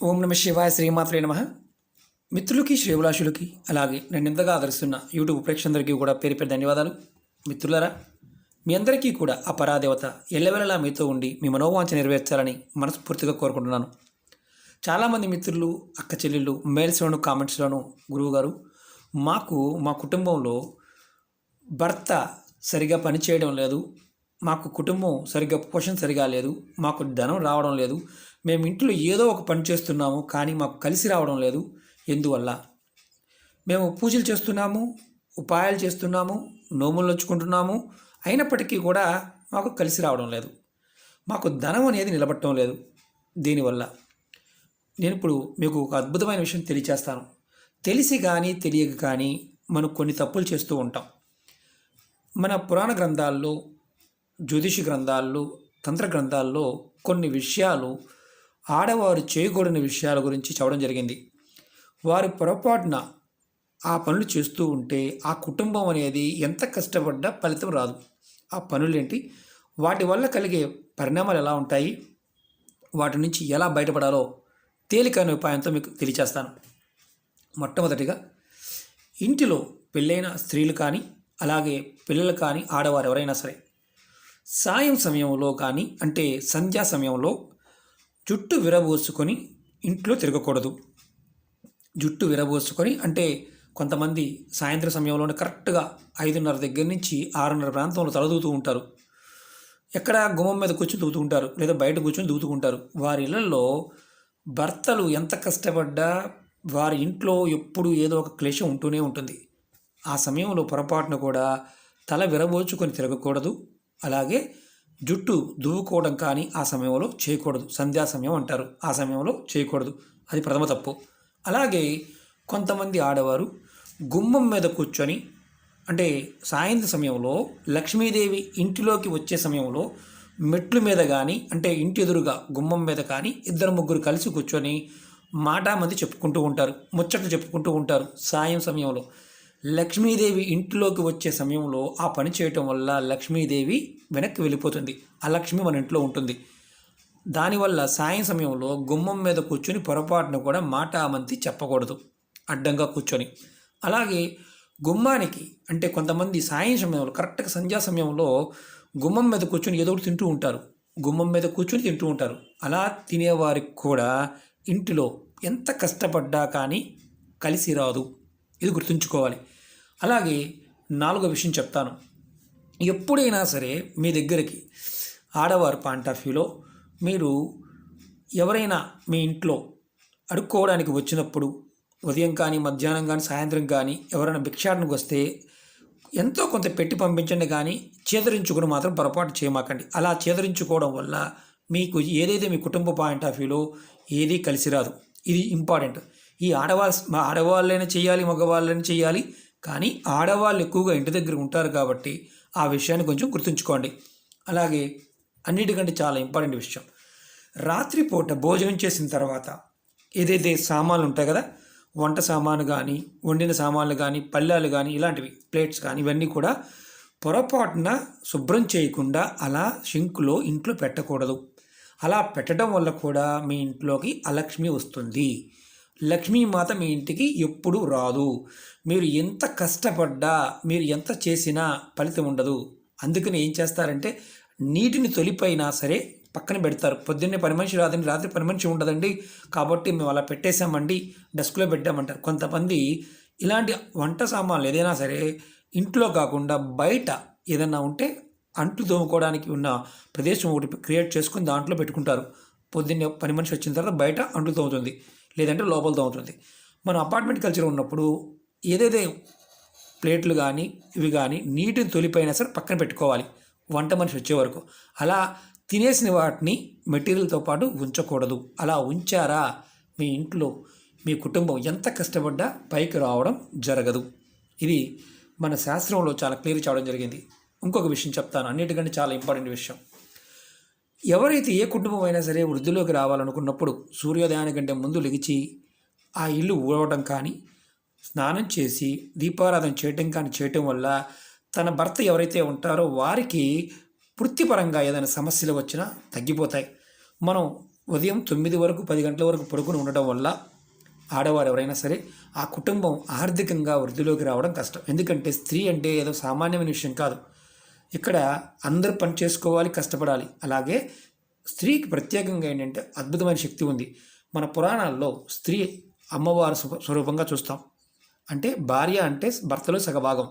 ఓం నమ శివాయ శ్రీమాత్రే నమ. మిత్రులకి శ్రేభిలాషులకి అలాగే నన్ను ఇంతగా ఆదరిస్తున్న యూట్యూబ్ ప్రేక్షకులందరికీ కూడా పేరు పేరు ధన్యవాదాలు. మిత్రులరా మీ అందరికీ కూడా ఆ పరాదేవత ఎల్లవెల్లలా మీతో ఉండి మీ మనోవాంఛ నెరవేర్చాలని మనస్ఫూర్తిగా కోరుకుంటున్నాను. చాలామంది మిత్రులు అక్క చెల్లెళ్ళు మెయిల్స్లోను కామెంట్స్లోను గురువుగారు మాకు మా కుటుంబంలో భర్త సరిగా పనిచేయడం లేదు మాకు కుటుంబం సరిగ్గా పోషణ సరిగా లేదు మాకు ధనం రావడం లేదు మేము ఇంట్లో ఏదో ఒక పని చేస్తున్నాము కానీ మాకు కలిసి రావడం లేదు. ఎందువల్ల? మేము పూజలు చేస్తున్నాము ఉపాయాలు చేస్తున్నాము నోములు నొచ్చుకుంటున్నాము. అయినప్పటికీ కూడా మాకు కలిసి రావడం లేదు. మాకు ధనం అనేది నిలబట్టడం లేదు. దీనివల్ల నేను ఇప్పుడు మీకు ఒక అద్భుతమైన విషయం తెలియచేస్తాను. తెలిసి కానీ తెలియక కానీ మనం కొన్ని తప్పులు చేస్తూ ఉంటాం. మన పురాణ గ్రంథాల్లో జ్యోతిష గ్రంథాల్లో తంత్ర గ్రంథాల్లో కొన్ని విషయాలు ఆడవారు చేయకూడని విషయాల గురించి చెప్పడం జరిగింది. వారి పొరపాటున ఆ పనులు చేస్తూ ఉంటే ఆ కుటుంబం అనేది ఎంత కష్టపడ్డా ఫలితం రాదు. ఆ పనులేంటి? వాటి వల్ల కలిగే పరిణామాలు ఎలా ఉంటాయి? వాటి నుంచి ఎలా బయటపడాలో తేలికైన ఉపాయంతో మీకు తెలియచేస్తాను. మొట్టమొదటిగా ఇంటిలో పెళ్ళైన స్త్రీలు కానీ అలాగే పిల్లలు కానీ ఆడవారు ఎవరైనా సరే సాయం సమయంలో కానీ అంటే సంధ్యా సమయంలో జుట్టు విరబోసుకొని ఇంట్లో తిరగకూడదు. జుట్టు విరబోసుకొని అంటే కొంతమంది సాయంత్రం సమయంలోనే కరెక్ట్గా ఐదున్నర దగ్గర నుంచి ఆరున్నర ప్రాంతంలో తలదూతూ ఉంటారు. ఎక్కడ గుమ్మం మీద కూర్చొని దూతుకుంటారు లేదా బయట కూర్చొని దూతుకుంటారు వారి ఇళ్ళలో భర్తలు ఎంత కష్టపడ్డా వారి ఇంట్లో ఎప్పుడు ఏదో ఒక క్లేశం ఉంటూనే ఉంటుంది. ఆ సమయంలో పొరపాటున కూడా తల విరబోచుకొని తిరగకూడదు. అలాగే జుట్టు దువ్వుకోవడం కానీ ఆ సమయంలో చేయకూడదు. సంధ్యా సమయం అంటారు. ఆ సమయంలో చేయకూడదు. అది ప్రథమ తప్పు. అలాగే కొంతమంది ఆడవారు గుమ్మం మీద కూర్చొని అంటే సాయంత్రం సమయంలో లక్ష్మీదేవి ఇంటిలోకి వచ్చే సమయంలో మెట్లు మీద కానీ అంటే ఇంటి ఎదురుగా గుమ్మం మీద కానీ ఇద్దరు ముగ్గురు కలిసి కూర్చొని మాటామంది చెప్పుకుంటూ ఉంటారు. ముచ్చట్లు చెప్పుకుంటూ ఉంటారు. సాయం సమయంలో. లక్ష్మీదేవి ఇంట్లోకి వచ్చే సమయంలో ఆ పని చేయటం వల్ల లక్ష్మీదేవి వెనక్కి వెళ్ళిపోతుంది. ఆ లక్ష్మి మన ఇంట్లో ఉంటుంది. దానివల్ల సాయం సమయంలో గుమ్మం మీద కూర్చొని పొరపాటున కూడా మాట మంతి చెప్పకూడదు. అడ్డంగా కూర్చొని. అలాగే గుమ్మానికి అంటే కొంతమంది సాయం సమయంలో కరెక్ట్గా సంధ్యా సమయంలో గుమ్మం మీద కూర్చొని ఏదో ఒకటి తింటూ ఉంటారు. గుమ్మం మీద కూర్చొని తింటూ ఉంటారు. అలా తినేవారికి కూడా ఇంటిలో ఎంత కష్టపడ్డా కానీ కలిసి రాదు. ఇది గుర్తుంచుకోవాలి. అలాగే నాలుగో విషయం చెప్తాను. ఎప్పుడైనా సరే మీ దగ్గరికి ఆడవారు పాయింట్ ఆఫ్ వ్యూలో మీరు ఎవరైనా మీ ఇంట్లో అడుక్కోవడానికి వచ్చినప్పుడు ఉదయం కానీ మధ్యాహ్నం కానీ సాయంత్రం కానీ ఎవరైనా భిక్షాటనకు వస్తే ఎంతో కొంత పెట్టి పంపించండి కానీ చేదరించుకుని మాత్రం పొరపాటు చేయమాకండి. అలా చేదరించుకోవడం వల్ల మీకు ఏదైతే మీ కుటుంబ పాయింట్ ఆఫ్ వ్యూలో ఏదీ కలిసి రాదు. ఇది ఇంపార్టెంట్ ఈ ఆడవాళ్ళ మా ఆడవాళ్ళైనా చేయాలి మగవాళ్ళైనా చేయాలి. కానీ ఆడవాళ్ళు ఎక్కువగా ఇంటి దగ్గర ఉంటారు కాబట్టి ఆ విషయాన్ని కొంచెం గుర్తుంచుకోండి. అలాగే అన్నిటికంటే చాలా ఇంపార్టెంట్ విషయం. రాత్రిపూట భోజనం చేసిన తర్వాత ఏదైతే సామాన్లు ఉంటాయి కదా వంట సామాను కానీ వండిన సామాన్లు కానీ పళ్ళాలు కానీ ఇలాంటివి ప్లేట్స్ కానీ ఇవన్నీ కూడా పొరపాటున శుభ్రం చేయకుండా అలా షింకులో ఇంట్లో పెట్టకూడదు. అలా పెట్టడం వల్ల కూడా మీ ఇంట్లోకి అలక్ష్మి వస్తుంది. లక్ష్మీమాత మీ ఇంటికి ఎప్పుడు రాదు. మీరు ఎంత కష్టపడ్డా మీరు ఎంత చేసినా ఫలితం ఉండదు. అందుకని ఏం చేస్తారంటే నీటిని తొలిపైనా సరే పక్కన పెడతారు. పొద్దున్నే పని మనిషి రాదండి రాత్రి పని మనిషి ఉండదండి. కాబట్టి మేము అలా పెట్టేశామండి డస్క్లో పెట్టామంటారు. కొంతమంది ఇలాంటి వంట సామాన్లు ఏదైనా సరే ఇంట్లో కాకుండా బయట ఏదైనా ఉంటే అంట్లు తోముకోవడానికి ఉన్న ప్రదేశం ఒకటి క్రియేట్ చేసుకుని దాంట్లో పెట్టుకుంటారు. పొద్దున్నే పని మనిషి వచ్చిన తర్వాత బయట అంట్లు తోముతుంది. లేదంటే లోపలతో ఉంటుంది. మన అపార్ట్మెంట్ కల్చర్ ఉన్నప్పుడు ఏదైతే ప్లేట్లు కానీ ఇవి కానీ నీటిని తొలిపోయినా సరే పక్కన పెట్టుకోవాలి. వంట మనిషి వచ్చే వరకు. అలా తినేసిన వాటిని మెటీరియల్తో పాటు ఉంచకూడదు. అలా ఉంచారా? మీ ఇంట్లో మీ కుటుంబం ఎంత కష్టపడ్డా పైకి రావడం జరగదు. ఇది మన శాస్త్రంలో చాలా క్లియర్ చేయడం జరిగింది. ఇంకొక విషయం చెప్తాను. అన్నిటికంటే చాలా ఇంపార్టెంట్ విషయం. ఎవరైతే ఏ కుటుంబం అయినా సరే వృద్ధిలోకి రావాలనుకున్నప్పుడు సూర్యోదయానికంటే ముందు లెగిచి ఆ ఇల్లు ఊడవటం కానీ స్నానం చేసి దీపారాధన చేయటం కానీ చేయటం వల్ల తన భర్త ఎవరైతే ఉంటారో వారికి వృత్తిపరంగా ఏదైనా సమస్యలు వచ్చినా తగ్గిపోతాయి. మనం ఉదయం తొమ్మిది వరకు పది గంటల వరకు పడుకుని ఉండటం వల్ల ఆడవారు ఎవరైనా సరే ఆ కుటుంబం ఆర్థికంగా వృద్ధిలోకి రావడం కష్టం. ఎందుకంటే స్త్రీ అంటే ఏదో సామాన్యమైన విషయం కాదు. ఇక్కడ అందరూ పని చేసుకోవాలి కష్టపడాలి. అలాగే స్త్రీకి ప్రత్యేకంగా ఏంటంటే అద్భుతమైన శక్తి ఉంది. మన పురాణాల్లో స్త్రీ అమ్మవారు స్వరూపంగా చూస్తాం. అంటే భార్య అంటే భర్తలో సగభాగం.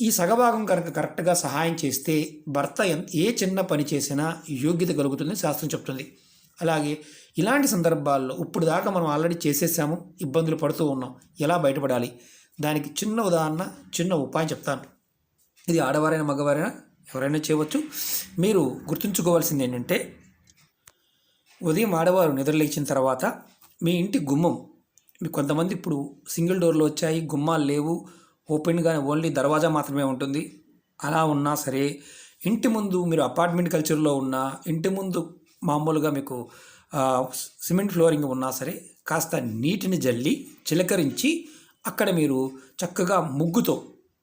ఈ సగభాగం కనుక కరెక్ట్గా సహాయం చేస్తే భర్త ఏ చిన్న పని చేసినా యోగ్యత కలుగుతుందని శాస్త్రం చెప్తుంది. అలాగే ఇలాంటి సందర్భాల్లో ఇప్పుడు దాకా మనం ఆల్రెడీ చేసేసాము ఇబ్బందులు పడుతూ ఉన్నాం ఎలా బయటపడాలి? దానికి చిన్న ఉదాహరణ చిన్న ఉపాయం చెప్తాను. ఇది ఆడవారైనా మగవారైనా ఎవరైనా చేయవచ్చు. మీరు గుర్తుంచుకోవాల్సింది ఏంటంటే ఉదయం ఆడవారు నిద్రలేచిన తర్వాత మీ ఇంటి గుమ్మం మీ కొంతమంది ఇప్పుడు సింగిల్ డోర్లు వచ్చాయి గుమ్మాలు లేవు ఓపెన్గా ఓన్లీ దర్వాజా మాత్రమే ఉంటుంది. అలా ఉన్నా సరే ఇంటి ముందు మీరు అపార్ట్మెంట్ కల్చర్లో ఉన్నా ఇంటి ముందు మామూలుగా మీకు సిమెంట్ ఫ్లోరింగ్ ఉన్నా సరే కాస్త నీటిని జల్లి చిలకరించి అక్కడ మీరు చక్కగా ముగ్గుతో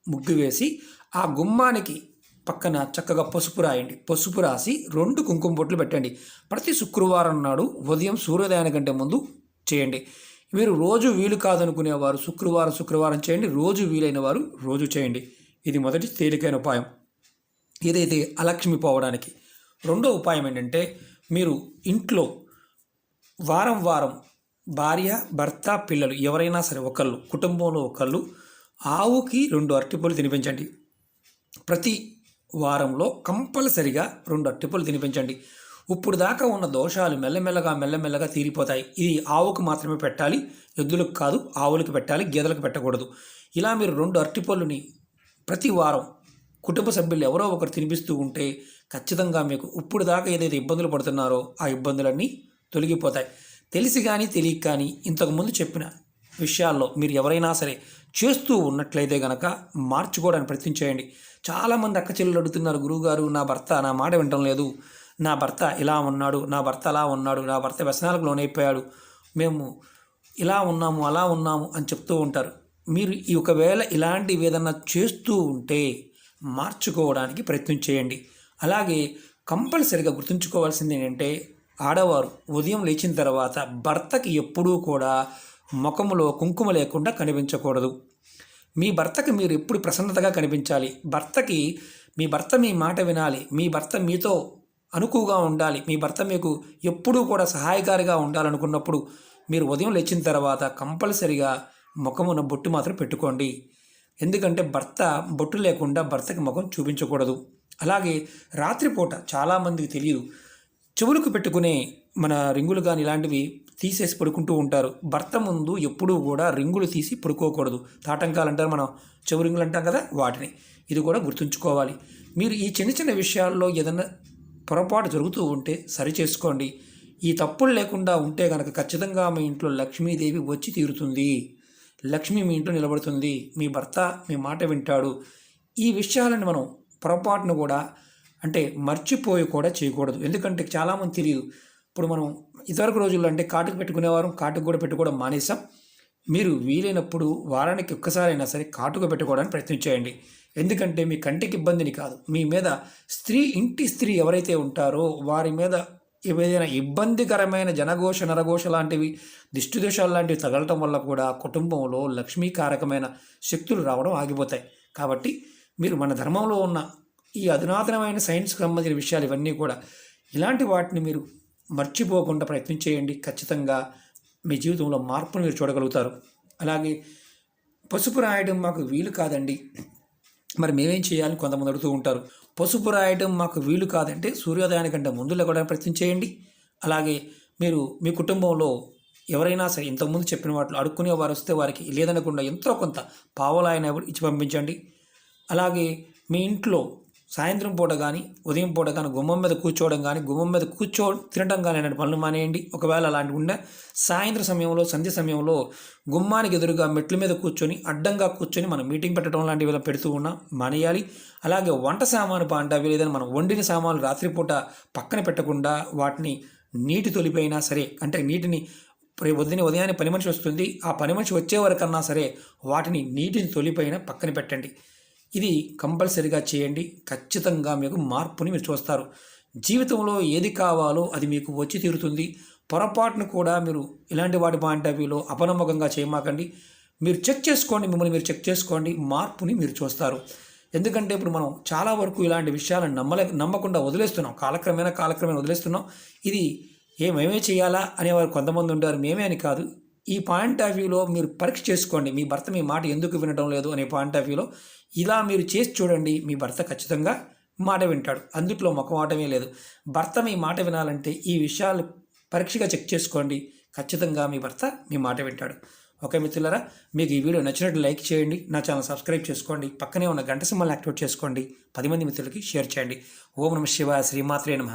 ముగ్గు వేసి ఆ గుమ్మానికి పక్కన చక్కగా పసుపు రాయండి. పసుపు రాసి రెండు కుంకుమ బొట్లు పెట్టండి. ప్రతి శుక్రవారం నాడు ఉదయం సూర్యోదయానికంటే ముందు చేయండి. మీరు రోజు వీలు కాదనుకునేవారు శుక్రవారం శుక్రవారం చేయండి. రోజు వీలైన వారు రోజు చేయండి. ఇది మొదటి తేలికైన ఉపాయం. ఏదైతే అలక్ష్మి పోవడానికి రెండో ఉపాయం ఏంటంటే మీరు ఇంట్లో వారం వారం భార్య భర్త పిల్లలు ఎవరైనా సరే ఒకళ్ళు కుటుంబంలో ఒకళ్ళు ఆవుకి రెండు అరటిపళ్ళు తినిపించండి. ప్రతి వారంలో కంపల్సరిగా రెండు అరటిపళ్ళు తినిపించండి. ఇప్పుడు దాకా ఉన్న దోషాలు మెల్లమెల్లగా మెల్లమెల్లగా తీరిపోతాయి. ఇది ఆవుకు మాత్రమే పెట్టాలి ఎద్దులకు కాదు ఆవులకు పెట్టాలి గేదెలకు పెట్టకూడదు. ఇలా మీరు రెండు అరటిపళ్ళుని ప్రతి వారం కుటుంబ సభ్యులు ఎవరో ఒకరు తినిపిస్తూ ఉంటే ఖచ్చితంగా మీకు ఇప్పుడు దాకా ఏదైతే ఇబ్బందులు పడుతున్నారో ఆ ఇబ్బందులన్నీ తొలగిపోతాయి. తెలిసి కానీ తెలియక కానీ ఇంతకుముందు చెప్పిన విషయాల్లో మీరు ఎవరైనా సరే చేస్తూ ఉన్నట్లయితే గనక మార్చుకోవడానికి ప్రయత్నం చేయండి. చాలామంది అక్క చెల్లెలు అడుగుతున్నారు గురువుగారు నా భర్త నా మాట వినటం లేదు. నా భర్త ఇలా ఉన్నాడు నా భర్త అలా ఉన్నాడు నా భర్త వ్యసనాలకు లోనైపోయాడు. మేము ఇలా ఉన్నాము అలా ఉన్నాము అని చెప్తూ ఉంటారు. మీరు ఈ ఒకవేళ ఇలాంటివి ఏదన్నా చేస్తూ ఉంటే మార్చుకోవడానికి ప్రయత్నం చేయండి. అలాగే కంపల్సరిగా గుర్తుంచుకోవాల్సింది ఏంటంటే ఆడవారు ఉదయం లేచిన తర్వాత భర్తకి ఎప్పుడూ కూడా ముఖములో కుంకుమ లేకుండా కనిపించకూడదు. మీ భర్తకి మీరు ఎప్పుడు ప్రసన్నతగా కనిపించాలి? భర్తకి మీ భర్త మీ మాట వినాలి. మీ భర్త మీతో అనుకువగా ఉండాలి. మీ భర్త మీకు ఎప్పుడూ కూడా సహాయకారిగా ఉండాలనుకున్నప్పుడు మీరు ఉదయం లేచిన తర్వాత కంపల్సరిగా ముఖమున బొట్టు మాత్రం పెట్టుకోండి. ఎందుకంటే భర్త బొట్టు లేకుండా భర్తకి ముఖం చూపించకూడదు. అలాగే రాత్రిపూట చాలామందికి తెలియదు. చెవులకు పెట్టుకునే మన రింగులు కానీ ఇలాంటివి తీసేసి పడుకుంటూ ఉంటారు. భర్త ముందు ఎప్పుడూ కూడా రింగులు తీసి పడుకోకూడదు. తాటంకాలు అంటారు మనం చెవు రింగులు అంటాం కదా వాటిని. ఇది కూడా గుర్తుంచుకోవాలి. మీరు ఈ చిన్న చిన్న విషయాల్లో ఏదైనా పొరపాటు జరుగుతూ ఉంటే సరి చేసుకోండి. ఈ తప్పులు లేకుండా ఉంటే కనుక ఖచ్చితంగా మీ ఇంట్లో లక్ష్మీదేవి వచ్చి తీరుతుంది. లక్ష్మి మీ ఇంట్లో నిలబడుతుంది. మీ భర్త మీ మాట వింటాడు. ఈ విషయాలను మనం పొరపాటును కూడా అంటే మర్చిపోయి కూడా చేయకూడదు. ఎందుకంటే చాలామంది తెలియదు. ఇప్పుడు మనం ఇదివరకు రోజుల్లో అంటే కాటుకు పెట్టుకునేవారు కాటుకు కూడా పెట్టుకోవడం మానేసాం మీరు వీలైనప్పుడు వారానికి ఒక్కసారైనా సరే కాటుక పెట్టుకోవడానికి ప్రయత్నం చేయండి. ఎందుకంటే మీ కంటికి ఇబ్బందిని కాదు. మీ మీద స్త్రీ ఇంటి స్త్రీ ఎవరైతే ఉంటారో వారి మీద ఏదైనా ఇబ్బందికరమైన జనఘోష నరఘోష లాంటివి దిష్టిదోషాలు లాంటివి తగలటం వల్ల కూడా కుటుంబంలో లక్ష్మీకారకమైన శక్తులు రావడం ఆగిపోతాయి. కాబట్టి మీరు మన ధర్మంలో ఉన్న ఈ అధునాతనమైన సైన్స్కి సంబంధించిన విషయాలు ఇవన్నీ కూడా ఇలాంటి వాటిని మీరు మర్చిపోకుండా ప్రయత్నం చేయండి ఖచ్చితంగా మీ జీవితంలో మార్పును మీరు చూడగలుగుతారు. అలాగే పసుపు రాయడం మాకు వీలు కాదండి. మరి మేమేం చేయాలని కొంతమంది అడుగుతూ ఉంటారు. పసుపు రాయడం మాకు వీలు కాదంటే సూర్యోదయానికంటే ముందు లేకుండా ప్రయత్నం చేయండి. అలాగే మీరు మీ కుటుంబంలో ఎవరైనా సరే ఇంతకుముందు చెప్పిన వాటిలో అడుక్కునే వారు వస్తే వారికి లేదనకుండా ఎంతో కొంత పావలాయన ఇచ్చి పంపించండి. అలాగే మీ ఇంట్లో సాయంత్రం పూట కానీ ఉదయం పూట కానీ గుమ్మం మీద కూర్చోవడం కానీ గుమ్మం మీద కూర్చో తినడం కానీ అలాంటి పనులు మానేయండి. ఒకవేళ అలాంటివి ఉండే సాయంత్రం సమయంలో సంధ్య సమయంలో గుమ్మానికి ఎదురుగా మెట్ల మీద కూర్చొని అడ్డంగా కూర్చొని మనం మీటింగ్ పెట్టడం లాంటివి ఇలా పెడుతూ ఉన్నా మానేయాలి. అలాగే వంట సామాను పాంట లేదని మనం వండిన సామాన్లు రాత్రిపూట పక్కన పెట్టకుండా వాటిని నీటి తొలిపోయినా సరే అంటే నీటిని రేపు ఉదయం ఉదయాన్నే పని మనిషి వస్తుంది. ఆ పని మనిషి వచ్చే వరకన్నా సరే వాటిని నీటిని తొలిపైన పక్కన పెట్టండి. ఇది కంపల్సరిగా చేయండి. ఖచ్చితంగా మీకు మార్పుని మీరు చూస్తారు. జీవితంలో ఏది కావాలో అది మీకు వచ్చి తీరుతుంది. పొరపాటును కూడా మీరు ఇలాంటి వాటి పాయింట్ ఆఫ్ వ్యూలో అపనమ్మకంగా చేయమాకండి. మీరు చెక్ చేసుకోండి. మిమ్మల్ని మీరు చెక్ చేసుకోండి. మార్పుని మీరు చూస్తారు. ఎందుకంటే ఇప్పుడు మనం చాలా వరకు ఇలాంటి విషయాలను నమ్మలే నమ్మకుండా వదిలేస్తున్నాం. కాలక్రమేణా కాలక్రమేణా వదిలేస్తున్నాం. ఇది ఏ మేమే చేయాలా అనేవారు కొంతమంది ఉంటారు. మేమే అని కాదు. ఈ పాయింట్ ఆఫ్ వ్యూలో మీరు పరీక్ష చేసుకోండి. మీ భర్త మీ మాట ఎందుకు వినడం లేదు అనే పాయింట్ ఆఫ్ వ్యూలో ఇలా మీరు చేసి చూడండి మీ భర్త ఖచ్చితంగా మాట వింటాడు. అందుట్లో మొక్కమాటమే లేదు. భర్త మీ మాట వినాలంటే ఈ విషయాలు పరీక్షగా చెక్ చేసుకోండి. ఖచ్చితంగా మీ భర్త మీ మాట వింటాడు. ఓకే మిత్రులరా మీకు ఈ వీడియో నచ్చినట్టు లైక్ చేయండి. నా ఛానల్ సబ్స్క్రైబ్ చేసుకోండి. పక్కనే ఉన్న గంట సింబల్ని యాక్టివేట్ చేసుకోండి. పది మంది మిత్రులకి షేర్ చేయండి. ఓం నమ శివ శ్రీమాత్రే నమ.